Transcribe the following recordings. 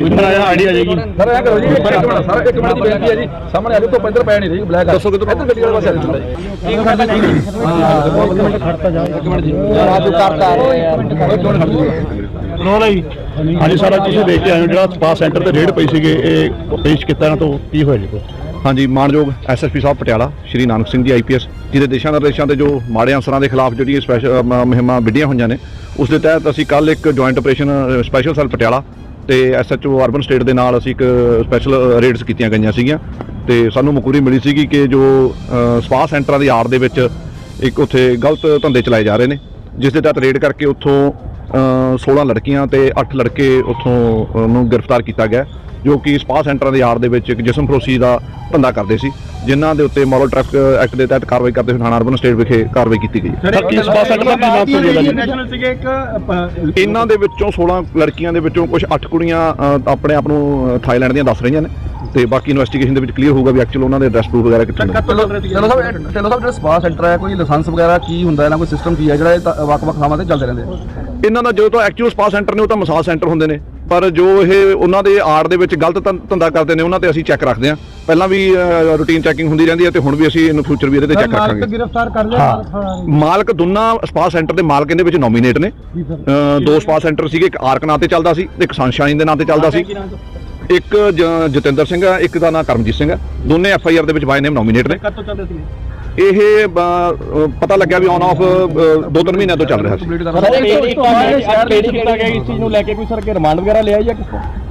ਇੱਧਰ ਆਇਆ ਆਈਡੀਆ ਜਾਏਗੀ ਸਰ ਐ ਕਰੋ ਜੀ ਇੱਕ ਮਿੰਟ ਸਰ ਇੱਕ ਮਿੰਟ ਦੀ ਬੇਨਤੀ ਹੈ ਜੀ ਸਾਹਮਣੇ ਆ ਜਾਓ ਧੁੱਪ ਇੱਧਰ ਪੈ ਨਹੀਂ ਰਹੀ ਬਲੈਕ ਦੱਸੋ ਕਿੱਧਰ ਇੱਧਰ ਗੱਡੀ ਵਾਲੇ ਪਾਸੇ ਆ ਜਾਓ ਜੀ ਇੱਕ ਮਿੰਟ ਜੀ ਖੜਤਾ ਜਾ ਇੱਕ ਮਿੰਟ ਜੀ ਰਾਜੂ ਕਰਤਾ ਇੱਕ ਮਿੰਟ ਖੜੋ ਰੋਲ ਹੈ ਹਾਂਜੀ ਸਾਰਾ ਤੁਸੀਂ ਦੇਖ ਕੇ ਆਏ ਹੋ ਜਿਹੜਾ ਸਪਾ ਸੈਂਟਰ ਤੇ ਰੇਡ ਪਈ ਸੀਗੇ ਇਹ ਪੇਸ਼ ਕੀਤਾ ਇਹਨਾਂ ਤੋਂ ਕੀ ਹੋਇਆ ਜੀ ਹਾਂਜੀ ਮਾਨਯੋਗ ਐਸਐਸਪੀ ਸਾਹਿਬ ਪਟਿਆਲਾ ਸ਼੍ਰੀ ਨਾਨਕ ਸਿੰਘ ਜੀ ਆਈਪੀਐਸ ਜਿਹਦੇ ਦੇਸ਼ਾਂ ਨਿਰਦੇਸ਼ਾਂ ਤੇ ਜੋ ਮਾੜੇ ਅਨਸਰਾਂ ਦੇ ਖਿਲਾਫ ਜਿਹੜੀ ਸਪੈਸ਼ਲ ਮੁਹਿੰਮਾਂ ਵਿੱਢੀਆਂ ਹੋਈਆਂ ਨੇ ਉਸ ਦੇ ਤਹਿਤ ਅਸੀਂ ਕੱਲ ਇੱਕ joint operation special cell Patiala ਤੇ ਐਸਐਚਓ ਅਰਬਨ ਸਟੇਟ ਦੇ ਨਾਲ ਅਸੀਂ ਇੱਕ ਸਪੈਸ਼ਲ ਰੇਡਸ ਕੀਤੀਆਂ ਗਈਆਂ ਸੀਗੀਆਂ। ਤੇ ਸਾਨੂੰ ਮਕੂਰੀ ਮਿਲੀ ਸੀਗੀ ਕਿ ਜੋ ਅ, ਸਪਾ ਸੈਂਟਰਾਂ ਦੀ ਆੜ ਦੇ ਵਿੱਚ ਇੱਕ ਉੱਥੇ ਗਲਤ ਧੰਦੇ ਚਲਾਏ ਜਾ ਰਹੇ ਨੇ ਜਿਸ ਦੇ ਤਹਿਤ ਰੇਡ ਕਰਕੇ ਉੱਥੋਂ ਅ, 16 ਲੜਕੀਆਂ ਤੇ 8 ਲੜਕੇ ਉੱਥੋਂ ਨੂੰ ਗ੍ਰਿਫਤਾਰ ਕੀਤਾ ਗਿਆ। ਜੋ ਕਿ ਸਪਾ ਸੈਂਟਰਾਂ ਦੀ ਆੜ ਦੇ ਵਿੱਚ ਇੱਕ ਜਿਸਮ ਫਰੋਸ਼ੀ ਦਾ ਧੰਦਾ ਕਰਦੇ ਸੀ ਜਿਨ੍ਹਾਂ ਦੇ ਉੱਤੇ ਮੋਰਲ ਟਰੱਕ ਐਕਟ ਦੇ ਤਹਿਤ ਕਾਰਵਾਈ ਕਰਦੇ ਹੋਏ ਥਾਣਾ ਅਰਬਨ ਸਟੇਟ ਵਿਖੇ ਕਾਰਵਾਈ ਕੀਤੀ ਗਈ। ਹੈ ਸਰ ਕੀ ਸਪਾ ਸੈਂਟਰ ਦਾ ਕੀ ਨਾਮ ਤੋਂ ਜਿਹੜਾ ਜੀ। ਸੀਗੇ ਇੱਕ ਇਹਨਾਂ ਦੇ ਵਿੱਚੋਂ 16 ਲੜਕੀਆਂ ਦੇ ਵਿੱਚੋਂ ਕੁਝ 8 ਕੁੜੀਆਂ ਆਪਣੇ ਆਪ ਨੂੰ ਥਾਈਲੈਂਡ ਦੀਆਂ ਦੱਸ ਰਹੀਆਂ ਨੇ ਤੇ ਬਾਕੀ ਇਨਵੈਸਟੀਗੇਸ਼ਨ ਦੇ ਵਿੱਚ ਕਲੀਅਰ ਹੋਊਗਾ ਵੀ ਐਕਚੁਅਲ ਉਹਨਾਂ ਦੇ ਐਡਰੈਸ ਪ੍ਰੂਫ ਵਗੈਰਾ ਕਿੱਥੇ ਨੇ ਚਲੋ ਚਲੋ ਸਾਹਿਬ ਇਹ- ਚਲੋ ਸਾਹਿਬ ਜਿਹੜਾ ਸਪਾ ਸੈਂਟਰ ਹੈ ਕੋਈ ਲਾਇਸੈਂਸ ਵਗੈਰਾ ਕੀ ਹੁੰਦਾ ਇਹਨਾਂ ਕੋਈ ਸਿਸਟਮ ਕੀ ਹੈ ਜਿਹੜਾ ਵੱਖ-ਵੱਖ ਥਾਵਾਂ ਤੇ ਚੱਲਦੇ ਰਹਿੰਦੇ? ਇਹਨਾਂ ਦਾ ਜਦੋਂ ਤੋਂ ਐਕਚੁਅਲ ਸਪਾ ਸੈਂਟਰ ਨੇ ਉਹ ਤਾਂ ਮਸਾਜ ਸੈਂਟਰ ਹੁੰਦੇ ਨੇ। ਪਰ ਜੋ ਇਹ ਉਹਨਾਂ ਦੇ ਆੜ ਦੇ ਵਿੱਚ ਗਲਤ ਧੰਦਾ ਕਰਦੇ ਨੇ ਉਹਨਾਂ ਤੇ ਅਸੀਂ ਚੈੱਕ ਰੱਖਦੇ ਹਾਂ। ਪਹਿਲਾਂ ਵੀ ਰੂਟੀਨ ਚੈਕਿੰਗ ਹੁੰਦੀ ਰਹਿੰਦੀ ਹੈ ਤੇ ਹੁਣ ਵੀ ਅਸੀਂ ਇਨ ਫਿਊਚਰ ਵੀ ਇਹਦੇ ਤੇ ਚੈੱਕ ਰੱਖਾਂਗੇ। ਗ੍ਰਿਫਤਾਰ ਕਰ ਹਾਂ। ਮਾਲਕ ਦੋਨਾਂ ਸਪਾ ਸੈਂਟਰ ਦੇ ਮਾਲਕ ਇਹਦੇ ਵਿੱਚ ਨੋਮੀਨੇਟ ਨੇ। ਦੋ ਸਪਾ ਸੈਂਟਰ ਸੀਗੇ ਇੱਕ ਆਰਕ ਨਾਂ ਤੇ ਚੱਲਦਾ ਸੀ ਤੇ ਇੱਕ ਸਨਸ਼ਾਈਨ ਦੇ ਨਾਂ ਤੇ ਚੱਲਦਾ ਸੀ। ਇੱਕ ਜਤਿੰਦਰ ਸਿੰਘ ਆ ਇੱਕ ਦਾ ਨਾਂ ਕਰਮਜੀਤ ਸਿੰਘ ਆ ਦੋਨੇ ਐਫ ਆਈ ਆਰ ਦੇ ਵਿੱਚ ਬਾਈ ਨੇਮ ਨੋਮੀਨੇਟ ਨੇ। ਕਦੋਂ ਚੱਲਦੇ ਸੀ ਇਹ ਪਤਾ ਲੱਗਿਆ ਵੀ ਔਨ ਆਫ ਦੋ ਤਿੰਨ ਮਹੀਨਿਆਂ ਤੋਂ ਚੱਲ ਰਿਹਾ ਸੀ। ਸਰ ਇੱਕ ਇੱਕ ਸ਼ਹਿਰ ਦੇ ਕੀਤਾ ਗਿਆ ਇਸ ਚੀਜ਼ ਨੂੰ ਲੈ ਕੇ ਕੋਈ ਸਰ ਕੇ ਰਿਮਾਂਡ ਵਗੈਰਾ ਲਿਆ ਜਾਂ ਕਿਸ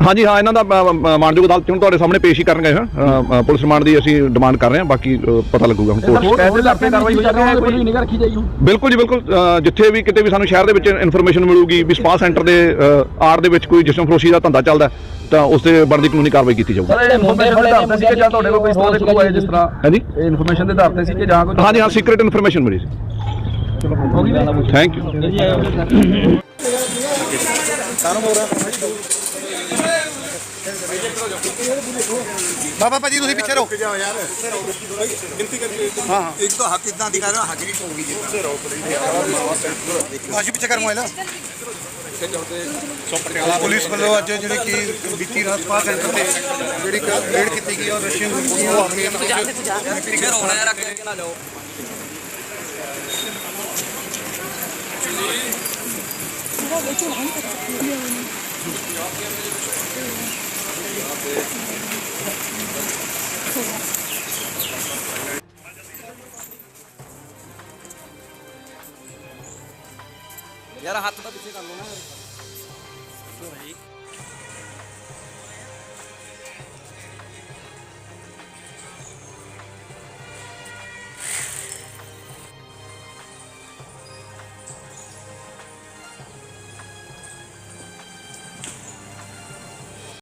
ਹਾਂਜੀ ਹਾਂ ਇਹਨਾਂ ਦਾ ਮਾਨਯੋਗ ਅਦਾਲਤ ਹੁਣ ਤੁਹਾਡੇ ਸਾਹਮਣੇ ਪੇਸ਼ ਹੀ ਕਰਨ ਗਏ ਹਾਂ ਪੁਲਿਸ ਰਿਮਾਂਡ ਦੀ ਅਸੀਂ ਡਿਮਾਂਡ ਕਰ ਰਹੇ ਹਾਂ ਬਾਕੀ ਪਤਾ ਲੱਗੂਗਾ ਹੁਣ ਕੋਰਟ 'ਚ। ਪੈਸੇ ਦਾ ਆਪਣੀ ਕਾਰਵਾਈ ਹੋ ਜਾ ਰਹੀ ਹੈ ਕੋਈ ਨਿਗਰ ਰੱਖੀ ਜਾਏਗੀ। ਬਿਲਕੁਲ ਜੀ ਬਿਲਕੁਲ ਜਿੱਥੇ ਵੀ ਕਿਤੇ ਵੀ ਸਾਨੂੰ ਸ਼ਹਿਰ ਦੇ ਵਿੱਚ ਇਨਫੋਰਮੇਸ਼ਨ ਮਿਲੂਗੀ ਵੀ ਸਪਾ ਸੈਂਟਰ ਦੇ ਆੜ ਦੇ ਵਿੱਚ ਕੋਈ ਜਿਸਮ ਫਰੋਸ਼ੀ ਦਾ ਧੰਦਾ ਚੱਲਦਾ ਹੈ, ਤਾਂ ਉਸ ਤੇ ਬਣਦੀ ਕਾਨੂੰਨੀ ਕਾਰਵਾਈ ਕੀਤੀ ਜਾਊਗੀ। ਸਰ ਇਨਫੋਰਮੇਸ਼ਨ ਦੇ ਆਧਾਰ ਤੇ ਸੀ ਕਿ ਜਾਂ ਤੁਹਾਡੇ ਕੋਲ ਕੋਈ ਦੇ ਪ੍ਰੂਫ ਆਏ ਜਿਸ ਤਰ੍ਹਾਂ? ਹਾਂਜੀ। ਇਹ ਇਨਫੋਰਮੇਸ਼ਨ ਦੇ ਆਧਾਰ ਤੇ ਸੀ ਕਿ ਜਾਂ ਕੋਈ ਹਾਂਜੀ ਹਾਂ ਸੀਕ੍ਰੀਟ ਇਨਫੋਰਮੇਸ਼ਨ ਮਿਲੀ ਸੀ। ਥੈਂਕ ਯੂ ਬਾਬਾ ਭਾਜੀ ਤੁਸੀਂ ਪਿੱਛੇ ਰੁਕ ਜਾਓ ਯਾਰ। ਗਿਣਤੀ ਕਰਕੇ ਹਾਂ ਹਾਂ। ਇੱਕ ਤਾਂ ਹੱਕ ਇਦਾਂ ਦਿਖਾ ਰਿਹਾ ਹਾਜ਼ਰੀ ਹੋਊਗੀ ਜੀ। ਪਿੱਛੇ ਰੁਕ ਭਾਜੀ ਪਿੱਛੇ ਕਰ ਮੋਇਲਾ ਪੁਲਿਸ ਵੱਲੋਂ ਅੱਜ ਜਿਹੜੇ ਕਿ ਬੀਤੀ ਰਾਤ ਸਪਾ ਸੈਂਟਰ ਤੇ ਜਿਹੜੀ ਰੇਡ ਕੀਤੀ ਗਈ ਔਰ ਰਸ਼ੀਅਨ ਉਹ ਆਦਮੀ ਪਿੱਛੇ ਰੋਣਾ ਯਾਰ ਅੱਗੇ ਨਾ ਜਾਓ। ਯਾਰ ਹੱਥ ਤਾਂ ਪਿੱਛੇ ਕਰ ਲਓ ਨਾ।